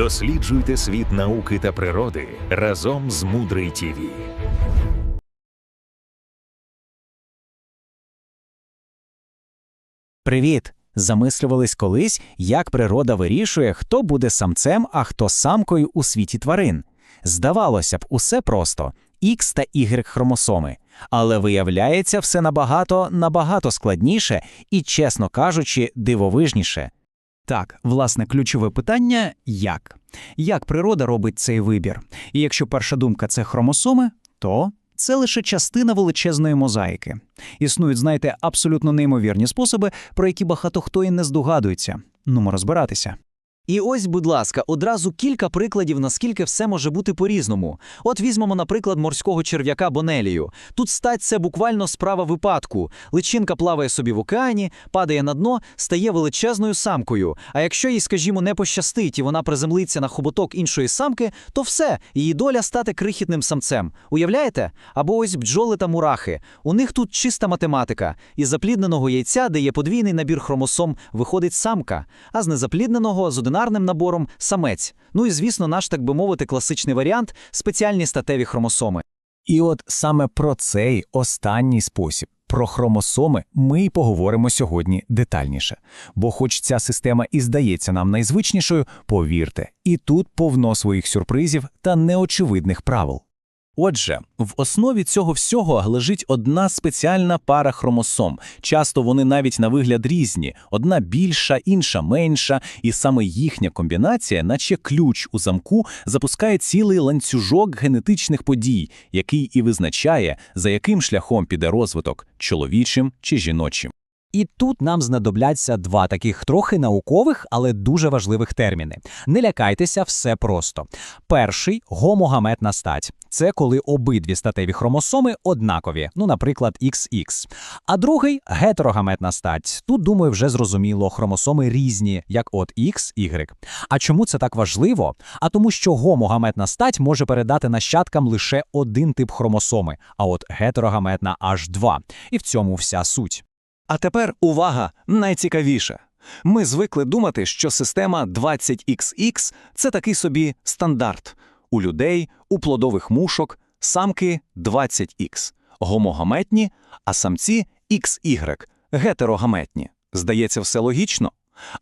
Досліджуйте світ науки та природи разом з Мудрий ТІВІ. Привіт! Замислювались колись, як природа вирішує, хто буде самцем, а хто самкою у світі тварин. Здавалося б, усе просто X та Y хромосоми. Але виявляється, все набагато набагато складніше і, чесно кажучи, дивовижніше. Так, власне, ключове питання як? Як природа робить цей вибір? І якщо перша думка це хромосоми, то це лише частина величезної мозаїки. Існують, знаєте, абсолютно неймовірні способи, про які багато хто і не здогадується. Нумо розбиратися. І ось, будь ласка, одразу кілька прикладів, наскільки все може бути по-різному. От візьмемо, наприклад, морського черв'яка Бонелію. Тут стать це буквально справа випадку. Личинка плаває собі в океані, падає на дно, стає величезною самкою. А якщо їй, скажімо, не пощастить і вона приземлиться на хоботок іншої самки, то все, її доля стати крихітним самцем. Уявляєте? Або ось бджоли та мурахи. У них тут чиста математика. Із заплідненого яйця, де є подвійний набір хромосом, виходить самка, а з незаплідненого з одинарним набором самець. Ну і звісно, наш, так би мовити, класичний варіант спеціальні статеві хромосоми. І от саме про цей останній спосіб, про хромосоми, ми й поговоримо сьогодні детальніше. Бо, хоч ця система і здається нам найзвичнішою, повірте, і тут повно своїх сюрпризів та неочевидних правил. Отже, в основі цього всього лежить одна спеціальна пара хромосом. Часто вони навіть на вигляд різні: одна більша, інша менша, і саме їхня комбінація, наче ключ у замку, запускає цілий ланцюжок генетичних подій, який і визначає, за яким шляхом піде розвиток чоловічим чи жіночим. І тут нам знадобляться два таких трохи наукових, але дуже важливих терміни. Не лякайтеся, все просто. Перший гомогаметна стать це коли обидві статеві хромосоми однакові, ну, наприклад, XX. А другий гетерогаметна стать. Тут, думаю, вже зрозуміло, хромосоми різні, як от X, Y. А чому це так важливо? А тому, що гомогаметна стать може передати нащадкам лише один тип хромосоми, а от гетерогаметна аж два. І в цьому вся суть. А тепер увага, найцікавіше. Ми звикли думати, що система 20XX – це такий собі стандарт. У людей, у плодових мушок, самки 20X, гомогаметні, а самці XY, гетерогаметні. Здається, все логічно.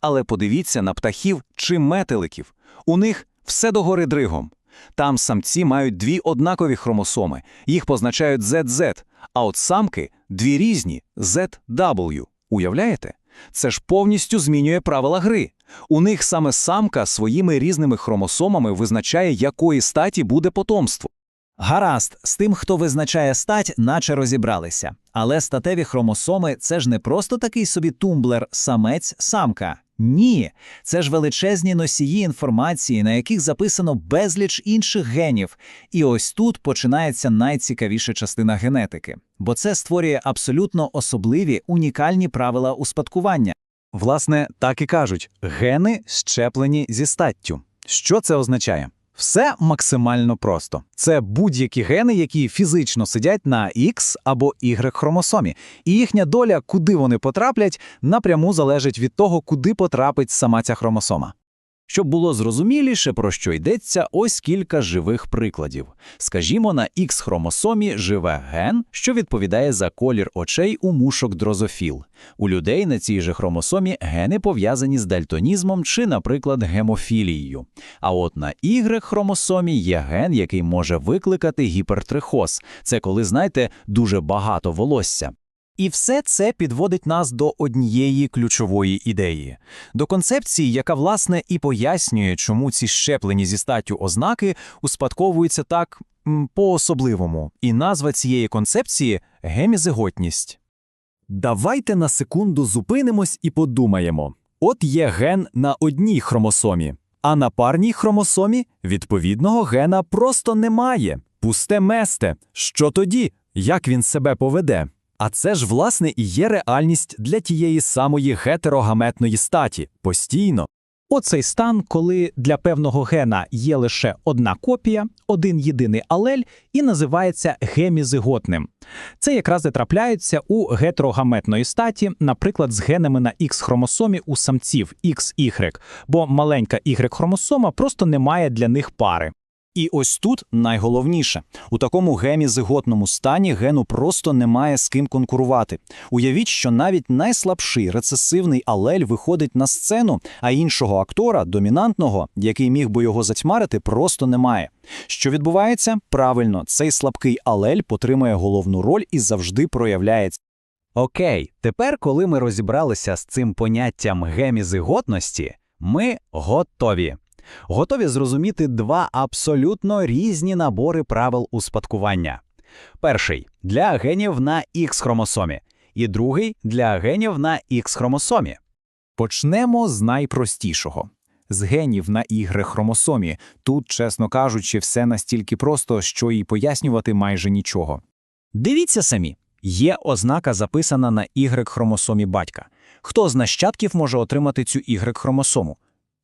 Але подивіться на птахів чи метеликів. У них все догори дригом. Там самці мають дві однакові хромосоми, їх позначають ZZ, а от самки дві різні ZW. Уявляєте? Це ж повністю змінює правила гри. У них саме самка своїми різними хромосомами визначає, якої статі буде потомство. Гаразд, з тим, хто визначає стать, наче розібралися. Але статеві хромосоми це ж не просто такий собі тумблер самець-самка. Ні, це ж величезні носії інформації, на яких записано безліч інших генів. І ось тут починається найцікавіша частина генетики, бо це створює абсолютно особливі унікальні правила успадкування. Власне, так і кажуть: гени щеплені зі статтю. Що це означає? Все максимально просто. Це будь-які гени, які фізично сидять на X або Y хромосомі, і їхня доля, куди вони потраплять, напряму залежить від того, куди потрапить сама ця хромосома. Щоб було зрозуміліше, про що йдеться, ось кілька живих прикладів. Скажімо, на X-хромосомі живе ген, що відповідає за колір очей у мушок дрозофіл. У людей на цій же хромосомі гени пов'язані з дальтонізмом чи, наприклад, гемофілією. А от на Y-хромосомі є ген, який може викликати гіпертрихоз. Це коли, знаєте, дуже багато волосся. І все це підводить нас до однієї ключової ідеї, до концепції, яка власне і пояснює, чому ці щеплені зі статтю ознаки успадковуються так по-особливому. І назва цієї концепції гемізиготність. Давайте на секунду зупинимось і подумаємо. От є ген на одній хромосомі, а на парній хромосомі відповідного гена просто немає. Пусте месте. Що тоді? Як він себе поведе? А це ж, власне, і є реальність для тієї самої гетерогаметної статі постійно. Оцей стан, коли для певного гена є лише одна копія, один єдиний алель і називається гемізиготним. Це якраз і трапляється у гетерогаметної статі, наприклад, з генами на X-хромосомі у самців XY, бо маленька Y-хромосома просто не має для них пари. І ось тут найголовніше у такому гемізиготному стані гену просто немає з ким конкурувати. Уявіть, що навіть найслабший рецесивний алель виходить на сцену, а іншого актора, домінантного, який міг би його затьмарити, просто немає. Що відбувається? Правильно, цей слабкий алель потримує головну роль і завжди проявляється. Окей, тепер, коли ми розібралися з цим поняттям гемізиготності, ми готові. Готові зрозуміти два абсолютно різні набори правил успадкування. Перший для генів на X-хромосомі, і другий для генів на X-хромосомі. Почнемо з найпростішого. З генів на Y-хромосомі. Тут, чесно кажучи, все настільки просто, що і пояснювати майже нічого. Дивіться самі, є ознака записана на Y-хромосомі батька. Хто з нащадків може отримати цю Y-хромосому?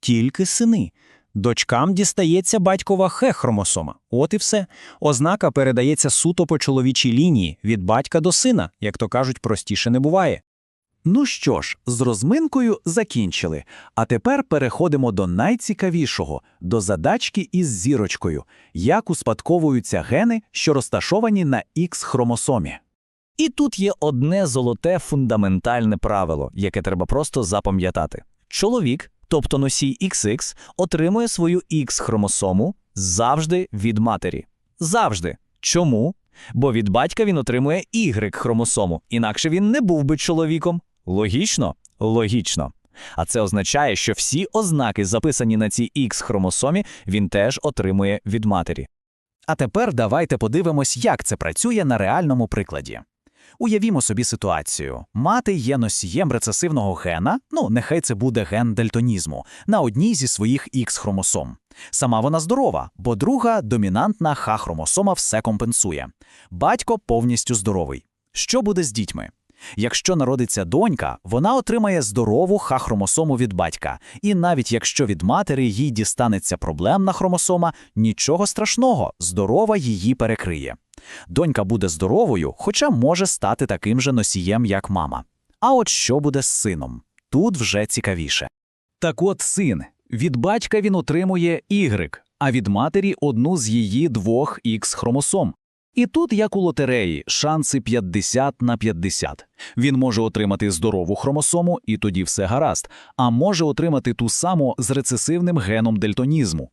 Тільки сини. Дочкам дістається батькова Х-хромосома. От і все. Ознака передається суто по чоловічій лінії від батька до сина, як то кажуть, простіше не буває. Ну що ж, з розминкою закінчили. А тепер переходимо до найцікавішого до задачки із зірочкою, як успадковуються гени, що розташовані на X-хромосомі. І тут є одне золоте фундаментальне правило, яке треба просто запам'ятати. Чоловік, тобто носій XX, отримує свою X-хромосому завжди від матері. Завжди. Чому? Бо від батька він отримує Y-хромосому, інакше він не був би чоловіком. Логічно? Логічно. А це означає, що всі ознаки, записані на цій X-хромосомі, він теж отримує від матері. А тепер давайте подивимось, як це працює на реальному прикладі. Уявімо собі ситуацію. Мати є носієм рецесивного гена, ну нехай це буде ген дельтонізму, на одній зі своїх Х-хромосом. Сама вона здорова, бо друга домінантна Х-хромосома все компенсує. Батько повністю здоровий. Що буде з дітьми? Якщо народиться донька, вона отримає здорову Х-хромосому від батька, і навіть якщо від матері їй дістанеться проблемна хромосома, нічого страшного, здорова її перекриє. Донька буде здоровою, хоча може стати таким же носієм, як мама. А от що буде з сином? Тут вже цікавіше. Так от син. Від батька він отримує Y, а від матері одну з її двох X-хромосом. І тут, як у лотереї, шанси 50 на 50. Він може отримати здорову хромосому, і тоді все гаразд, а може отримати ту саму з рецесивним геном дельтонізму.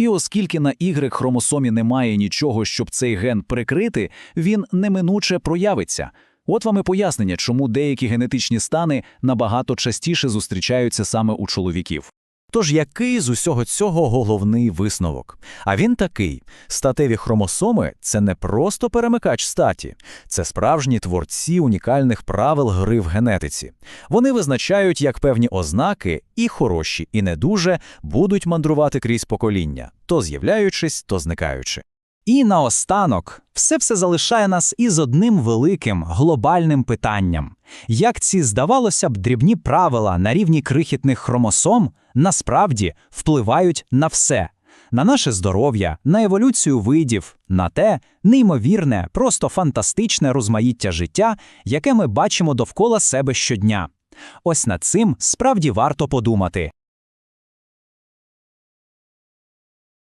І оскільки на Y-хромосомі немає нічого, щоб цей ген прикрити, він неминуче проявиться. От вам і пояснення, чому деякі генетичні стани набагато частіше зустрічаються саме у чоловіків. Тож який з усього цього головний висновок? А він такий: статеві хромосоми це не просто перемикач статі, це справжні творці унікальних правил гри в генетиці. Вони визначають, як певні ознаки, і хороші, і не дуже, будуть мандрувати крізь покоління, то з'являючись, то зникаючи. І наостанок, все все залишає нас із одним великим глобальним питанням. Як ці, здавалося б, дрібні правила на рівні крихітних хромосом насправді впливають на все, на наше здоров'я, на еволюцію видів, на те неймовірне, просто фантастичне розмаїття життя, яке ми бачимо довкола себе щодня. Ось над цим справді варто подумати.